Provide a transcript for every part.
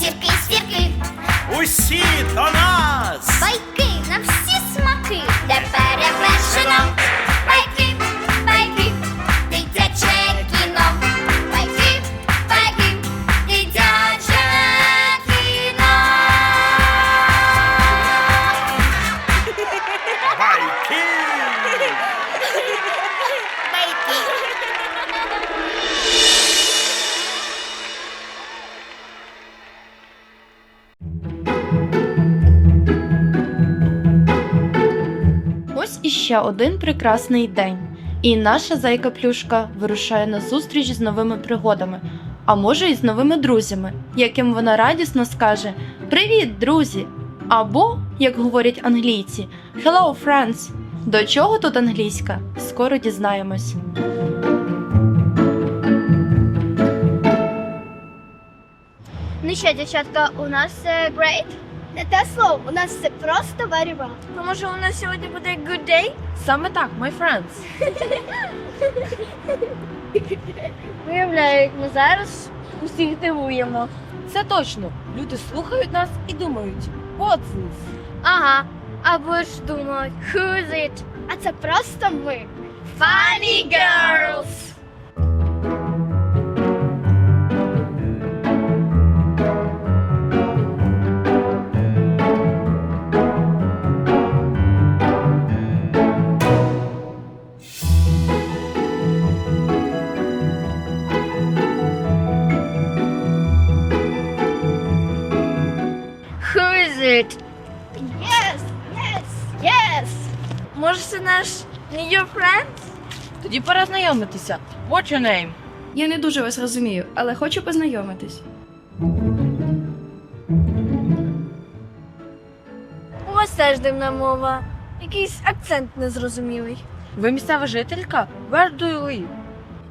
сірки, сірки, усі до нас. Байки на всі смаки. Де перевершено. Байки, байки, дитяче кіно. Байки, байки, дитяче кіно. Байки. Байки. Ще один прекрасний день, і наша зайка плюшка вирушає на зустріч з новими пригодами, а може і з новими друзями, яким вона радісно скаже Привіт, друзі! Або, як говорять англійці, Hello, friends! До чого тут англійська? Скоро дізнаємось. Ну що, дівчатка, у нас все great? Не те слово, у нас все просто very well. То може у нас сьогодні буде good day? Саме так, my friends. Виявляю, як ми зараз усіх дивуємо. Це точно. Люди слухають нас і думають, what's this? Ага, або ж думають, who is it? А це просто ми. Funny girls! It? Yes, yes, yes. Може, це наш new friend? Тоді пора знайомитися. What's your name? Я не дуже вас розумію, але хочу познайомитись. У вас теж дивна мова. Якийсь акцент незрозумілий. Ви місцева жителька? Where do you live?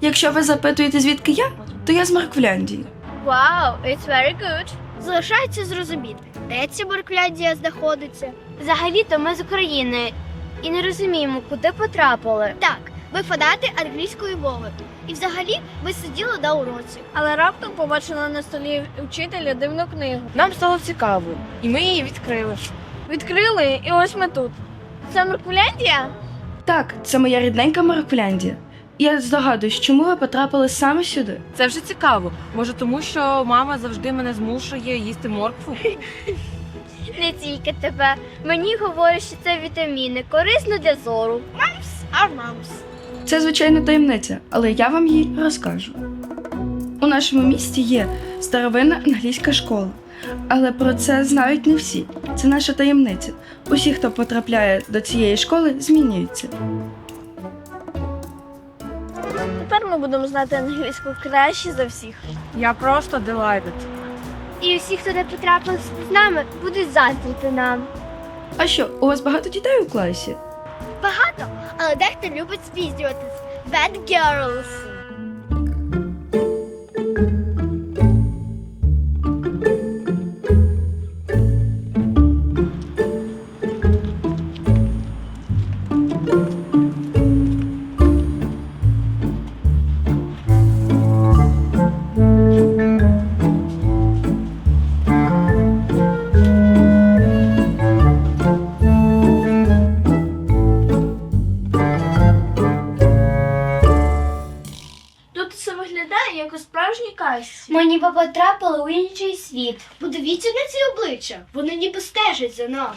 Якщо ви запитуєте, звідки я, то я з Марквляндії. Вау, it's very good. Залишається зрозуміти, де ця Буркляндія знаходиться. Взагалі-то ми з України і не розуміємо, куди потрапили. Так, ви фанати англійської мови. І взагалі ви сиділи на уроці. Але раптом побачила на столі вчителя дивну книгу. Нам стало цікаво, і ми її відкрили. Відкрили, і ось ми тут. Це Буркляндія? Так, це моя рідненька Марквляндія. Я здогадуюсь, чому ви потрапили саме сюди. Це вже цікаво. Може, тому що мама завжди мене змушує їсти моркву? Не тільки тебе. Мені говорять, що це вітаміни, корисно для зору. Мамс, а мамс. Це звичайно таємниця, але я вам її розкажу. У нашому місті є старовинна англійська школа, але про це знають не всі. Це наша таємниця. Усі, хто потрапляє до цієї школи, змінюються. Будемо знати англійську краще за всіх. Я просто delighted. І усі, хто не потрапив з нами, будуть заздрити нам. А що, у вас багато дітей у класі? Багато, але дехто любить спізнюватись. Bad girls. Виглядає як у справжній касі. Ми ніби потрапили у інший світ. Подивіться на ці обличчя. Вони ніби стежать за нами.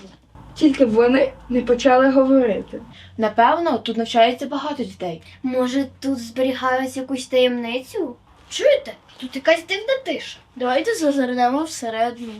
Тільки б вони не почали говорити. Напевно, тут навчається багато дітей. Може, тут зберігають якусь таємницю? Чуєте? Тут якась дивна тиша. Давайте зазирнемо всередину.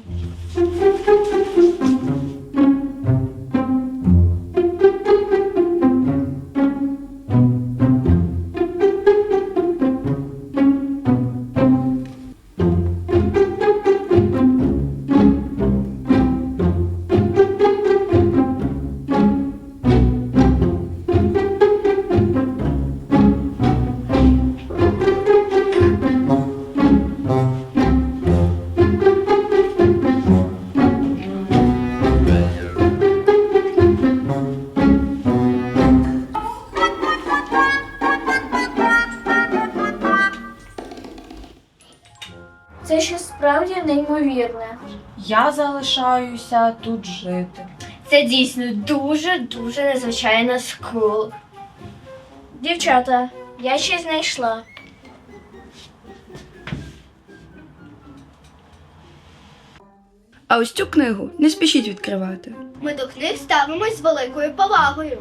Це щось справді неймовірне. Я залишаюся тут жити. Це дійсно дуже-дуже незвичайна скул. Дівчата, я щось знайшла. А ось цю книгу не спішіть відкривати. Ми до книг ставимось з великою повагою.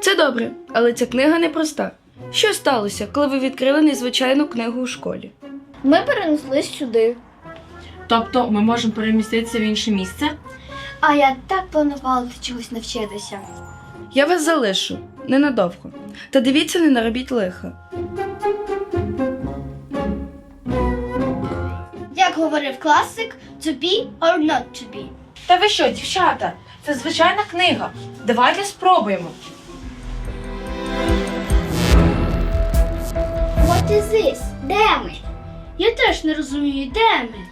Це добре, але ця книга непроста. Що сталося, коли ви відкрили незвичайну книгу у школі? Ми перенеслись сюди. Тобто ми можемо переміститися в інше місце? А я так планувала чогось навчитися. Я вас залишу ненадовго. Та дивіться, не наробіть лиха. Як говорив класик, to be or not to be. Та ви що, дівчата? Це звичайна книга. Давайте спробуємо. What is this? Де ми? Я теж не розумію, де ми.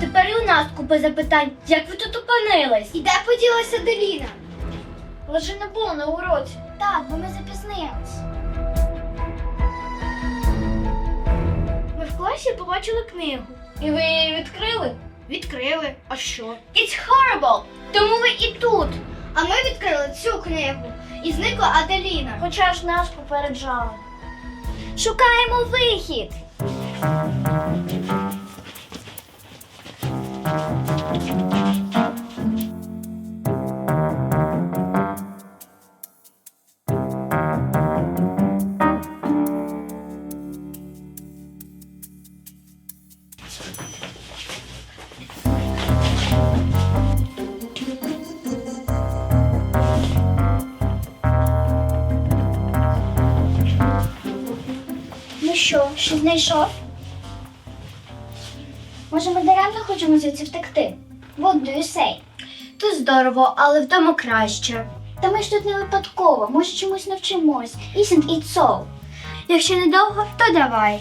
Тепер і у нас купа запитань, як ви тут опинились? І де поділася Деліна? Лише не було на уроці. Так, бо ми запізнились. Ми в класі побачили книгу. І ви її відкрили? Відкрили. А що? It's horrible! Тому ви і тут. А ми відкрили цю книгу. І зникла Аделіна. Хоча ж нас попереджали. Шукаємо вихід. Ну що, що знайшов? Може, ми даремно хочемо звідси втекти? What do you say? То здорово, але вдома краще. Та ми ж тут не випадково, може чомусь навчимось. Isn't it so? Якщо недовго, то давай.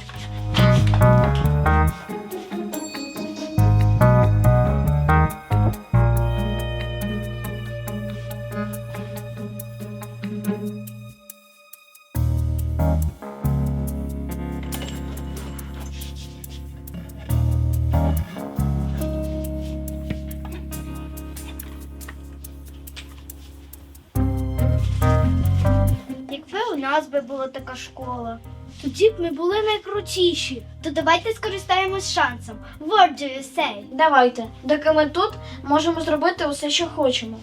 Нас би була така школа, тоді б ми були найкрутіші. То давайте скористаємось шансом. What do you say? Давайте, доки ми тут можемо зробити усе, що хочемо.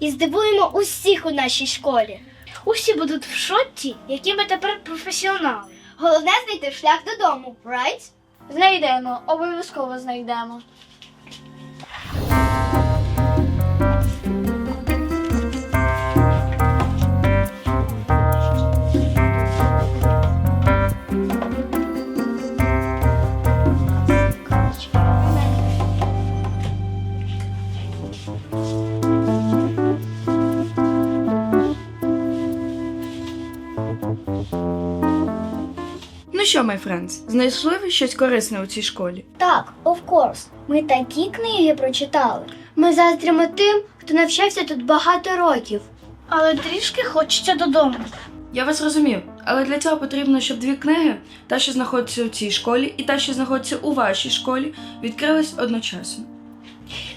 І здивуємо усіх у нашій школі. Усі будуть в шоці, які ми тепер професіонали. Головне знайти шлях додому, right? Знайдемо, обов'язково знайдемо. Що, my friends, знайшли ви щось корисне у цій школі? Так, of course. Ми такі книги прочитали. Ми заздримо тим, хто навчався тут багато років. Але трішки хочеться додому. Я вас розумів, але для цього потрібно, щоб дві книги, та, що знаходиться у цій школі, і та, що знаходиться у вашій школі, відкрились одночасно.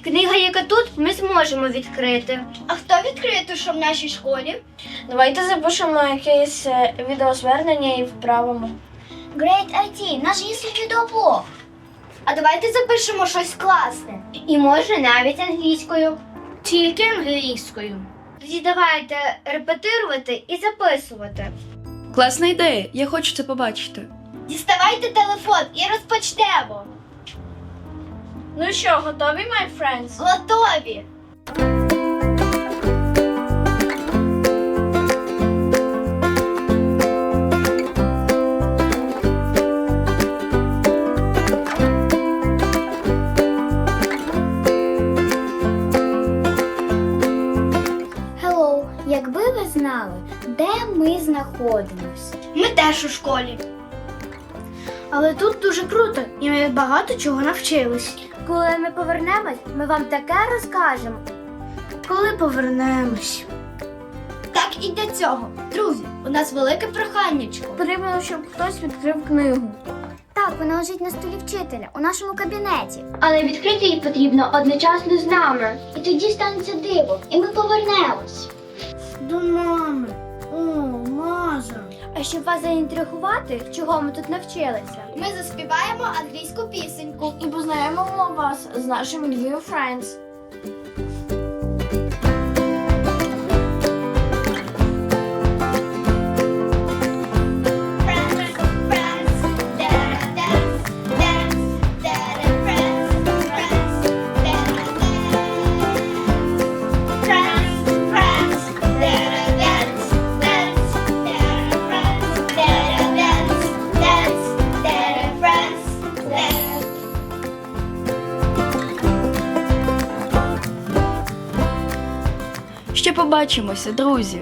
Книга, яка тут, ми зможемо відкрити. А хто відкриє ту, що в нашій школі? Давайте запишемо якесь е, відеозвернення і вправимо. Great ID, наш є свій відеоблог. А давайте запишемо щось класне. І може навіть англійською. Тільки англійською. Тоді давайте репетирувати і записувати. Класна ідея, я хочу це побачити. Діставайте телефон і розпочнемо. Ну що, готові, my friends? Готові. Ми знаходимось. Ми теж у школі. Але тут дуже круто, і ми багато чого навчились. Коли ми повернемось, ми вам таке розкажемо. Коли повернемось. Так і для цього. Друзі, у нас велике проханнячко. Потрібно, щоб хтось відкрив книгу. Так, вона лежить на столі вчителя у нашому кабінеті. Але відкрити її потрібно одночасно з нами. І тоді станеться диво, і ми повернемось. До мами. О, маза. А щоб вас заінтригувати, чого ми тут навчилися, ми заспіваємо англійську пісеньку. І познайомимо вас з нашими new friends. Побачимося, друзі!